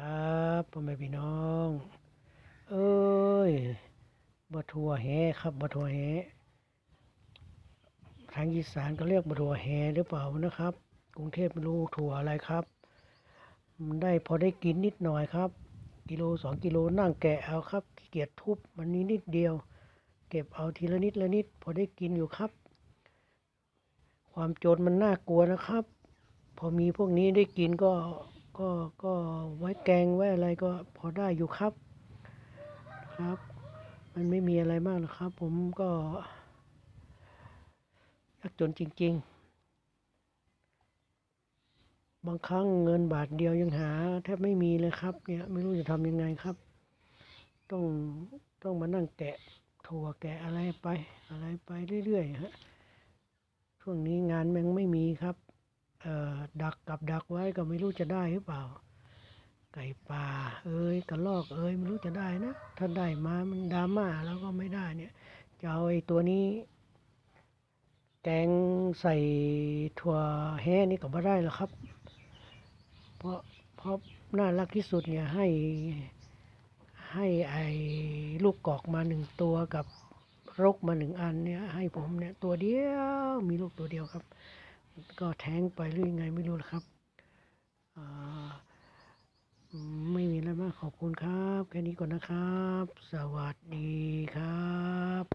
ครับพ่อแม่พี่น้อง เอ้ยบะทัวแหครับบะทัวแหทางอีสานก็เรียกบะทัวแหหรือเปล่านะครับ กรุงเทพไม่รู้ถั่วอะไรครับมันได้พอได้กินนิดหน่อยครับ กิโลสองกิโลนั่งแกะเอาครับขี้เกียจทุบมันนี้นิดเดียว เก็บเอาทีละนิดละนิด พอได้กินอยู่ครับ ความโจนมันน่ากลัวนะครับ พอมีพวกนี้ได้กินก็ ก็ก็ไว้แกงไว้อะไรก็พอได้อยู่ครับครับ มันไม่มีอะไรมากหรอกครับ ผมก็ยากจนจริง ๆ บางครั้งเงินบาทเดียวยังหา แทบไม่มีเลยครับ เนี่ยไม่รู้จะทำยังไงครับ ต้องต้องมานั่งแกะถั่วแกะอะไรไป อะไรไปเรื่อยๆฮะช่วงนี้งานแม่งไม่มีครับ ดักกับดักไว้ก็ไม่รู้จะได้หรือเปล่า ไก่ป่า เอ้ยกระลอกเอ้ยไม่รู้จะได้นะ ถ้าได้มามันดราม่าแล้วก็ไม่ได้เนี่ยจะเอาไอ้ตัวนี้ แกงใส่ถั่วแห้นี่ก็ไม่ได้แล้วครับ เพราะเพราะน่ารักที่สุดเนี่ยให้ให้ไอ้ลูกกอกมาหนึ่งตัวกับรกมาหนึ่งอันเนี่ยให้ผมเนี่ยตัวเดียวมีลูกตัวเดียวครับ ก็แท้งไปหรือยังไงไม่รู้นะครับ ไม่มีอะไรมากขอบคุณครับ แค่นี้ก่อนนะครับ สวัสดีครับ